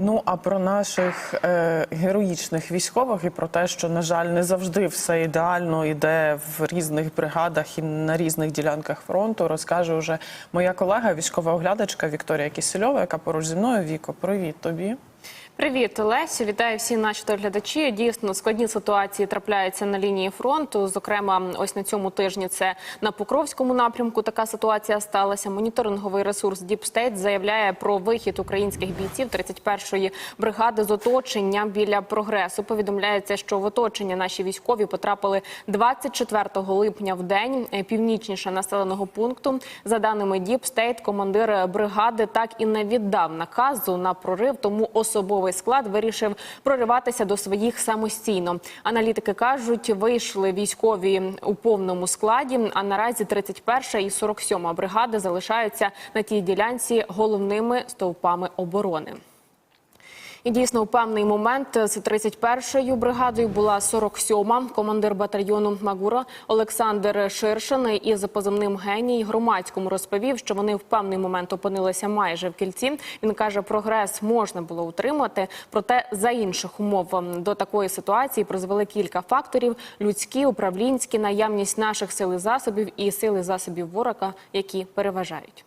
Ну а про наших е, героїчних військових і про те, що на жаль не завжди все ідеально йде в різних бригадах і на різних ділянках фронту, розкаже уже моя колега, військова оглядачка Вікторія Кісельова, яка поруч зі мною. Віко, привіт тобі. Привіт, Олесю. Вітаю всі наші глядачі. Дійсно, складні ситуації трапляються на лінії фронту. Зокрема, ось на цьому тижні це на Покровському напрямку. Така ситуація сталася. Моніторинговий ресурс Deep State заявляє про вихід українських бійців 31-ї бригади з оточення біля прогресу. Повідомляється, що в оточення наші військові потрапили 24 липня в день е, північніше населеного пункту. За даними Deep State, командир бригади так і не віддав наказу на прорив, тому особовий склад вирішив прориватися до своїх самостійно. Аналітики кажуть, вийшли військові у повному складі. А наразі 31 і 47 бригади залишаються на тій ділянці головними стовпами оборони. І дійсно у певний момент з 31-ю бригадою була 47-ма. Командир батальйону Магура Олександр Ширшин із позивним геній громадському розповів, що вони в певний момент опинилися майже в кільці. Він каже, прогрес можна було утримати, проте за інших умов до такої ситуації призвели кілька факторів: людські, управлінські, наявність наших сил і засобів і сили засобів ворога, які переважають.